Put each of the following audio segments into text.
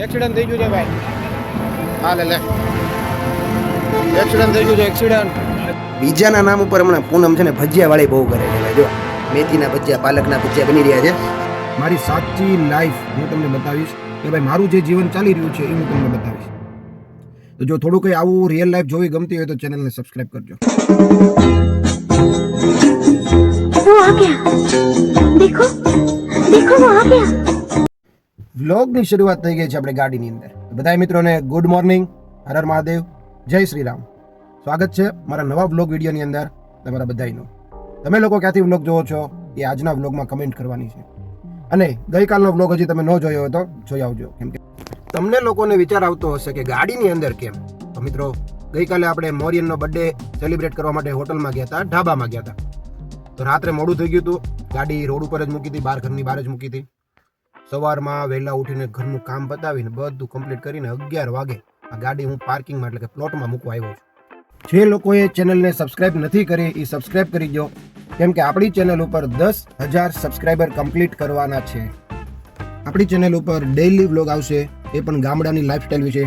Accident થઈ ગયું છે ભાઈ હા લે લે એક્સિડન્ટ થઈ ગયું છે એક્સિડન્ટ બીજાના નામ ઉપર હમણાં પૂનમ છે ને ભજીયા વાળી બહુ કરે છે ભાઈ જો મેથીના ભજીયા પાલકના ભજીયા બની રહ્યા છે મારી સાચી લાઈફ હું તમને બતાવીશ કે ભાઈ મારું જે જીવન ચાલી રહ્યું છે એ હું તમને બતાવીશ તો જો થોડું કંઈ આવું રિયલ લાઈફ જોવી ગમતી હોય તો ચેનલને સબસ્ક્રાઇબ કરજો वो आ गया देखो देखो वो आ गया વ્લોગની શરૂઆત થઈ ગઈ છે આપણે ગાડીની અંદર. બધા મિત્રોને ગુડ મોર્નિંગ હર મહાદેવ, જય શ્રી રામ. સ્વાગત છે મારા નવા વ્લોગ વિડીયોની અંદર તમારા બધાનું તમે લોકો ક્યાંથી વ્લોગ જોવો છો એ આજના વ્લોગમાં કમેન્ટ કરવાની છે. અને ગઈકાલનો વ્લોગ હજી તમે ન જોયો હોય તો જોઈ આવજો. કેમ કે તમને લોકોને વિચાર આવતો હશે કે ગાડીની અંદર કેમ? તો મિત્રો, ગઈકાલે આપણે મોરિયનનો બર્થડે સેલિબ્રેટ કરવા માટે હોટલમાં ગયા હતા, ઢાબામાં ગયા હતા. તો રાત્રે મોડું થઈ ગયું હતું. ગાડી રોડ ઉપર જ મૂકી હતી, બહાર ઘરની બહાર જ મૂકી હતી. સવારમાં વહેલા ઉઠીને ઘરનું કામ બતાવીને બધું કમ્પ્લીટ કરીને અગિયાર વાગે આ ગાડી હું પાર્કિંગમાં એટલે કે પ્લોટમાં મૂકવા આવ્યો છું. જે લોકોએ ચેનલને સબસ્ક્રાઇબ નથી કરી એ સબસ્ક્રાઇબ કરી દો. કેમ કે આપણી ચેનલ ઉપર દસ હજાર સબસ્ક્રાઇબર કમ્પ્લીટ કરવાના છે. આપણી ચેનલ ઉપર ડેઇલી વ્લોગ આવશે, એ પણ ગામડાની લાઈફસ્ટાઈલ વિશે.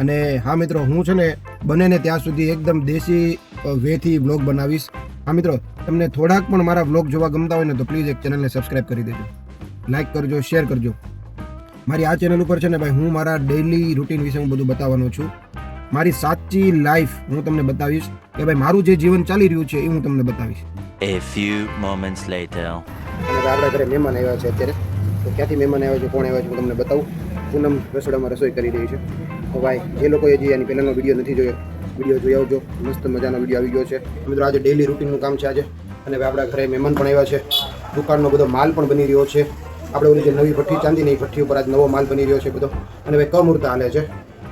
અને હા મિત્રો, હું છે ને બને ને ત્યાં સુધી એકદમ દેશી વેથી વ્લોગ બનાવીશ. હા મિત્રો, તમને થોડાક પણ મારા વ્લોગ જોવા ગમતા હોય ને તો પ્લીઝ એક ચેનલને સબસ્ક્રાઇબ કરી દેજો. લાઈક કરજો શેર કરજો. મારી આ ચેનલ ઉપર છે ને ભાઈ હું મારા ડેઇલી રૂટીન વિશે હું બધું બતાવવાનો છું. મારી સાચી લાઈફ હું તમને બતાવીશ કે ભાઈ મારું જે જીવન ચાલી રહ્યું છે એ હું તમને બતાવીશ. A few moments later. અને આપણા ઘરે મહેમાન આવ્યા છે અત્યારે. તો ક્યાંથી મહેમાન આવ્યા છે કોણ આવ્યા છે હું તમને બતાવું. પૂનમ રસોડામાં રસોઈ કરી રહી છે. તો ભાઈ જે લોકોએ જે આની પહેલાંનો વીડિયો નથી જોયો વીડિયો જોઈ આવજો. મસ્ત મજાનો વીડિયો આવી ગયો છે. મિત્રો આજે ડેલી રૂટીનનું કામ છે આજે. અને આપણા ઘરે મહેમાન પણ આવ્યા છે. દુકાનનો બધો માલ પણ બની રહ્યો છે. આપણે ઓલી જે નવી ભઠ્ઠી ચાંદીની ભઠ્ઠી ઉપર આજ નવો માલ બની રહ્યો છે બધો. અને હવે કમૂર્તા હાલે છે.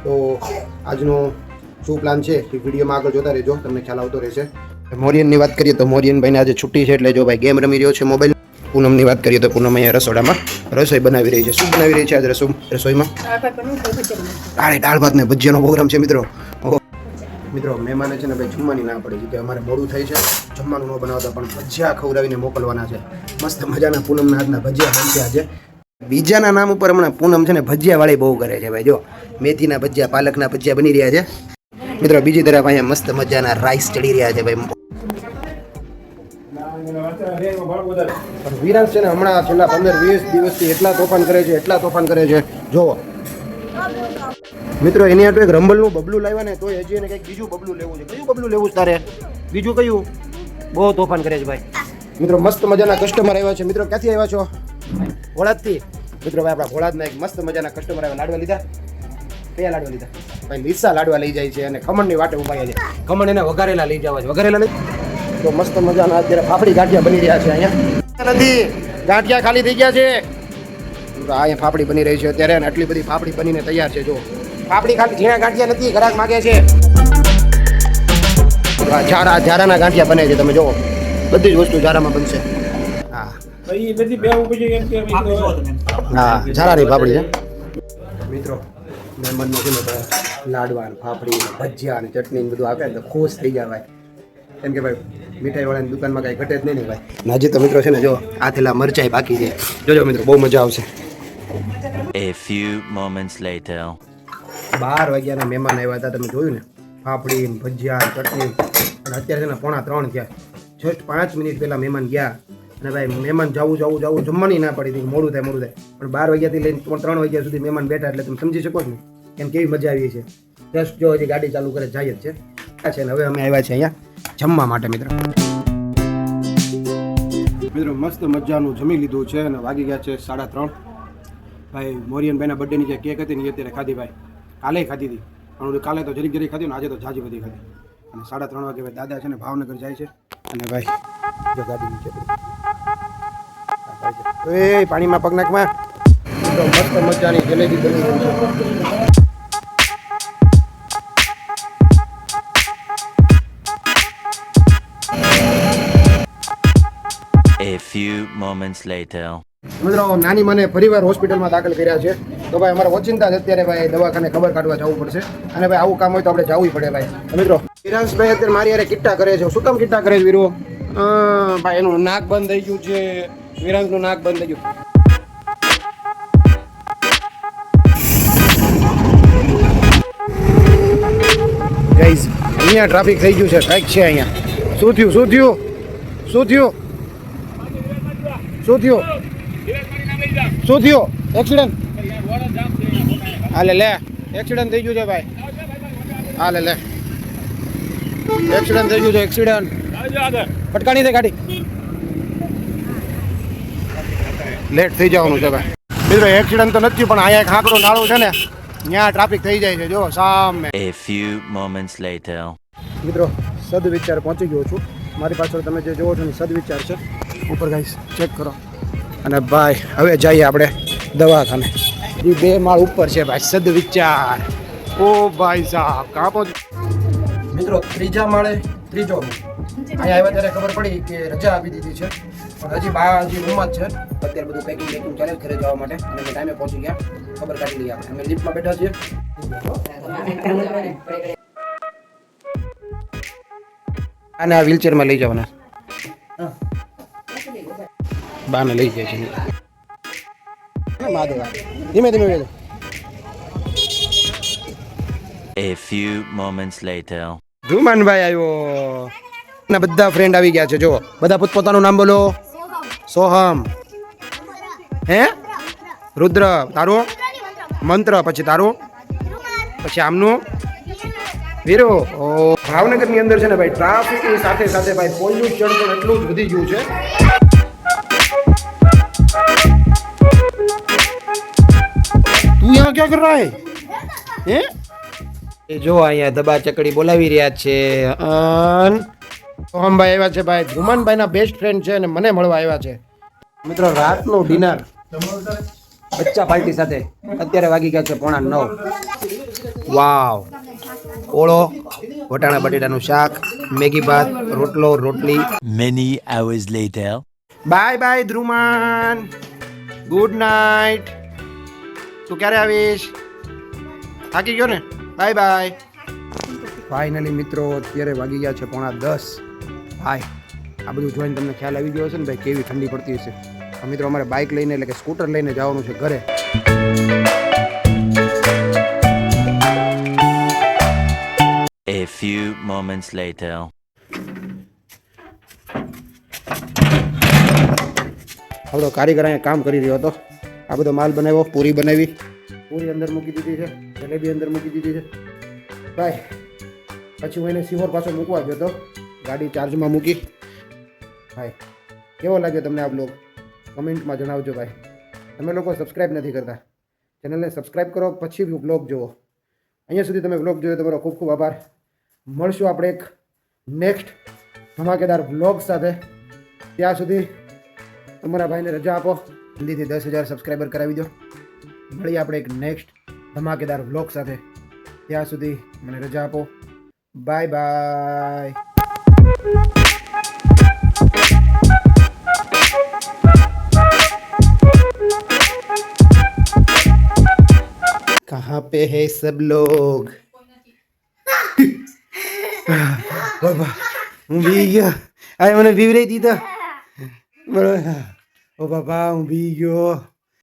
તો આજનો શું પ્લાન છે એ વિડીયોમાં આગળ જોતા રહેજો. તમને ખ્યાલ આવતો રહેશે. મોરિયનની વાત કરીએ તો મોરિયન ભાઈને આજે છુટ્ટી છે એટલે જો ભાઈ ગેમ રમી રહ્યો છે મોબાઈલ પૂનમની વાત કરીએ તો પૂનમ અહીંયા રસોડામાં રસોઈ બનાવી રહી છે. શું બનાવી રહી છે આજે રસોઈ રસોઈમાં? દાળ દાળ ભાત ને ભજીયાનો પ્રોગ્રામ છે મિત્રો. મિત્રો, મહેમાને છે ને ભાઈ જમવાની ના પડી છે કે અમારે મોડું થાય છે. જમવાનું ન બનાવતા પણ ભજીયા ખવડાવીને મોકલવાના છે. મસ્ત મજાના પૂનમના હાથના ભજીયા બનશે આજે બીજાના નામ ઉપર હમણાં પૂનમ છે ને ભજીયા વાળી બહુ કરે છે ભાઈ, જો. મેથીના ભજીયા, પાલકના ભજીયા બની રહ્યા છે. મિત્રો, બીજી તરફ અહીંયા મસ્ત મજાના રાઈસ ચડી રહ્યા છે ભાઈ. વિરાંશ છે ને હમણાં છેલ્લા પંદર વીસ દિવસથી એટલા તોફાન કરે છે, એટલા તોફાન કરે છે. જોવો મિત્રો, એની હાટુ એક રંબલનું બબલું લાવ્યા ને તો હજી એને કંઈક બીજું બબલું લેવું છે. કયું બબલું લેવું તારે? બીજું કયું? બહુ તોફાન કરે છે ભાઈ. મિત્રો, મસ્ત મજાના કસ્ટમર આવ્યા છે. મિત્રો, ક્યાંથી આવ્યા છો? ભોળાદથી મિત્રો, ભાઈ, આપણા ભોળાદના એક મસ્ત મજાના કસ્ટમર આવ્યા. લાડવા લીધા? કયા લાડવા લીધા? ભાઈ, લીસા લાડવા લઈ જાય છે અને ખમણની વાટે ઊભા છે. ખમણ એને વઘારેલા લઈ જવા છે. વઘારેલા લઈ? તો મસ્ત મજાના અત્યારે ફાફડી ગાંઠિયા બની રહ્યા છે અહીંયા. નથી. ગાંઠિયા ખાલી થઈ ગયા છે. તો અહીંયા ફાફડી બની રહી છે અત્યારે અને આટલી બધી ફાફડી બનીને તૈયાર છે જો ફાફડી ખાલી ઝીણા ગાંઠિયા નથી ઘરાક માગે છે. ઝારા ઝારાના ગાંઠિયા બને છે તમે જુઓ. બધી જ વસ્તુ ઝારામાં બનશે. હા. એ બધી બે પછી એમ કે હા ઝારાની ફાફડી છે. મિત્રો મહેમાનનો છે લાડવા ને ફાફડી ભજીયા ને ચટણી બધું આપે ને તો ખુશ થઈ જાય ભાઈ. કેમ કે ભાઈ મીઠાઈ વાળાની દુકાનમાં કાંઈ ઘટે જ નહીં ને ભાઈ. હજી તો મિત્રો છે ને જો આ થેલા મરચાઈ બાકી છે. જોજો મિત્રો બહુ મજા આવશે. A few moments later. બાર વાગ્યાના મહેમાન આવ્યા હતા, તમે જોયું ને? ફાફડી ભજીયા ચટણી. અને અત્યારે એના પોણા ત્રણ થયા. જસ્ટ પાંચ મિનિટ પહેલાં મહેમાન ગયા. અને ભાઈ, મહેમાન જવું જવું જવું જમવાની ના પડી હતી. મોડું થાય મોડું થાય. પણ બાર વાગ્યાથી લઈને ત્રણ વાગ્યા સુધી મહેમાન બેઠા એટલે તમે સમજી શકો ને એમ કેવી મજા આવી છે. જસ્ટ જો હજી ગાડી ચાલુ કરે, જાય જ છે. આ છે ને હવે અમે આવ્યા છે અહીંયા જમવા માટે, મિત્રો. મિત્રો, મસ્ત મજાનું જમી લીધું છે અને વાગી ગયા છે સાડા ત્રણ. ભાઈ, મોરિયનભાઈના બર્થડેની જે કેક હતી ને એ અત્યારે ખાધી ભાઈ. કાલે ખાધી હતી. પણ કાલે તો જરીક જરીક ખાધી ને આજે તો જાજી બધી ખાધી. અને સાડા ત્રણ વાગે ભાઈ દાદા છે ને ભાવનગર જાય છે. અને ભાઈ, જો ગાડી નીચે. એ પાણીમાં પગનાકમાં તો મસ્ત મજાની જલેબી બની છે. A few moments later. મિત્રો નાની મને ફરીવાર હોસ્પિટલમાં દાખલ કર્યા છે. તો ભાઈ અમારે ઓચિંતા જ અત્યારે ભાઈ દવાખાને ખબર કાઢવા જવું પડશે. અને ભાઈ આવું કામ હોય તો આપણે જવું પડે ભાઈ. મિત્રો વિરાંશભાઈ અત્યારે મારી યારે કિટ્ટા કરે છે. શું કામ કિટ્ટા કરે છે વીરો? ભાઈ એનું નાક બંધ થઈ ગયું છે. વિરાંશનું નાક બંધ થઈ ગયું. ગાઈઝ અહીંયા ટ્રાફિક થઈ ગયું છે. કાંઈક છે અહીંયા. શું થયું શું થયું? શું થયું? શું થયું? શું થયું? એક્સિડન્ટ હાલે લે. એક્સિડન્ટ થઈ ગયું છે ભાઈ. હાલે લે. એક્સિડન્ટ થઈ ગયું છે એક્સિડન્ટ ફટકાણી દે ગાડી. લેટ થઈ જવાનું છે ભાઈ. મિત્રો એક્સિડન્ટ તો નથી પણ અહીંયા એક આંકડો નાળો છે ને ત્યાં ટ્રાફિક થઈ જાય છે જો સામે. A few moments later. મિત્રો સદવિચાર પહોંચી ગયો છું. મારી પાછળ તમે જે જોવો છો ને સદવિચાર છે. ઉપર ગાઈસ ચેક કરો. અને ભાઈ, હવે જઈએ આપણે દવાખાને. એ બે માળ ઉપર છે ભાઈ, સદવિચાર. ઓ ભાઈ સાહેબ કાં પહોંચ મિત્રો, ત્રીજા માળે ત્રીજો અહીંયા આવ્યા ત્યારે ખબર પડી કે રજા આપી દીધી છે. પણ હજી બા હજી રૂમમાં જ છે. અત્યારે બધું પેકિંગ પેકિંગ ચાલે ઘરે જવા માટે. અને ટાઈમે પહોંચી ગયા. ખબર કાઢી લઈએ આપણે. અમે લિફ્ટમાં બેઠા છીએ. આને આ વ્હીલચેરમાં લઈ જવાના. બાને લઈ જાય છે. માધવા ધીમે ધીમે વેજો A few moments later. ધુમાનભાઈ આવ્યો. ના બધા ફ્રેન્ડ આવી ગયા છે. જો બધા પોતપોતાનું નામ બોલો. સોહમ. હે? રુદ્ર તારું? મંત્ર પછી તારું? પછી આમનું? વીરો. ઓ ભાવનગરની અંદર છે ને ભાઈ ટ્રાફિકની સાથે સાથે ભાઈ પોલ્યુશન પણ એટલું જ વધી ગયું છે. ક્યાં કર રહા હે? હે એ જો અહીંયા દબા ચકડી બોલાવી રહ્યા છે. અન સોહમભાઈ આવ્યા છે ભાઈ. ધ્રુમનભાઈના બેસ્ટ ફ્રેન્ડ છે અને મને મળવા આવ્યા છે. મિત્રો રાતનું ડિનર બચ્ચા પાર્ટી સાથે. અત્યારે વાગી ગયા છે પોણા નવ. વાવ. ઓળો વટાણા બટેટાનું શાક મેગી ભાત રોટલો રોટલી. Many hours later bye bye Dhruman good night તું ક્યારે આવીશ? થાકી ગયો ને? બાય બાય ફાઇનલી મિત્રો અત્યારે વાગી ગયા છે પોણા દસ. ભાઈ આ બધું જોઈને તમને ખ્યાલ આવી ગયો હશે ને ભાઈ કેવી ઠંડી પડતી હશે. મિત્રો અમારે બાઇક લઈને એટલે કે સ્કૂટર લઈને જવાનું છે ઘરે. A few moments later. આપણો કારીગર અહીંયા કામ કરી રહ્યો હતો. આ બધો માલ બનાવ્યો, પૂરી બનાવી. પૂરી અંદર મૂકી દીધી છે, જલેબી અંદર મૂકી દીધી છે. ભાઈ, પછી હું એને સિહોર પાછો મૂકવા ગયો હતો ગાડી ચાર્જમાં મૂકી. ભાઈ, કેવો લાગ્યો તમને આ બ્લોગ કમેન્ટમાં જણાવજો ભાઈ. તમે લોકો સબસ્ક્રાઈબ નથી કરતા. ચેનલને સબસ્ક્રાઈબ કરો, પછી બ્લોગ જુઓ. અહીંયા સુધી તમે બ્લોગ જોયો તમારો ખૂબ ખૂબ આભાર. મળશું આપણે એક નેક્સ્ટ ધમાકેદાર બ્લોગ સાથે. ત્યાં સુધી તમારા ભાઈને રજા આપો. જલ્દીથી દસ હજાર સબસ્ક્રાઈબર કરાવી દો મળીએ આપણે એક નેક્સ્ટ ધમાકેદાર વ્લોગ સાથે ત્યાં સુધી મને રજા આપો બાય બાય कहाँ पे है सब लोग બાબા હું બી ગયો આ મને બીવરાઈ દીધા બરોબર ઓ બાબા હું બી ગયો